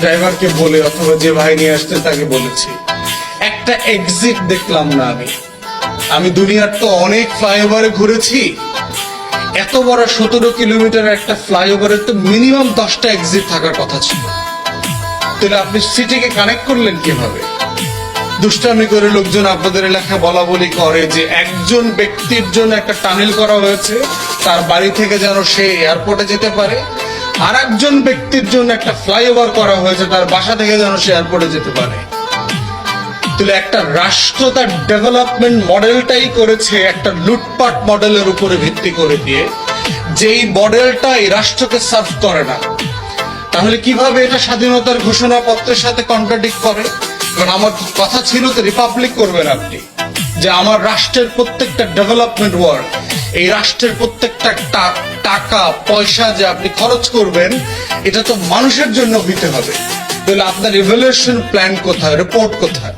ড্রাইভারকে বলে অথবা যে ভাই নিয়ে আসতে তাকে বলেছি। একটা এক্সিট দেখলাম না আমি। আমি দুনিয়ার তো অনেক ফ্লাইওভারে ঘুরেছি। এত বড় সতেরো কিলোমিটার একটা ফ্লাইওভারের তো মিনিমাম দশটা এক্সিট থাকার কথা ছিল। তাহলে আপনি সিটিকে কানেক্ট করলেন কীভাবে? দুষ্টামি করে লোকজন আপনাদের এলাকায় বলা বলি করে যে একজন ব্যক্তির জন্য একটা টানেল করা হয়েছে, তার বাড়ি থেকে যেন সে এয়ারপোর্টে যেতে পারে। আর একজন ব্যক্তির জন্য একটা ফ্লাইওভার করা হয়েছে, তার বাসা থেকে যেন সে এয়ারপোর্টে যেতে পারে। তাহলে একটা রাষ্ট্র তার ডেভেলপমেন্ট মডেলটাই করেছে, একটা লুটপাট মডেলের উপরে ভিত্তি করে দিয়ে। যেই মডেলটা এই রাষ্ট্রকে সার্ভ করে না। তাহলে কীভাবে এটা স্বাধীনতার ঘোষণাপত্রের সাথে কন্ট্রাডিক্ট করে? কারণ আমার কথা ছিল তো রিপাবলিক করবেন আপনি, যে আমার রাষ্ট্রের প্রত্যেকটা ডেভেলপমেন্ট ওয়ার্ক এই রাষ্ট্রের প্রত্যেকটা টাকা, পয়সা যে আপনি খরচ করবেন, এটা তো মানুষের জন্য হইতে হবে। তাহলে আপনার রেভলিউশন প্ল্যান কোথায় রিপোর্ট কোথায়?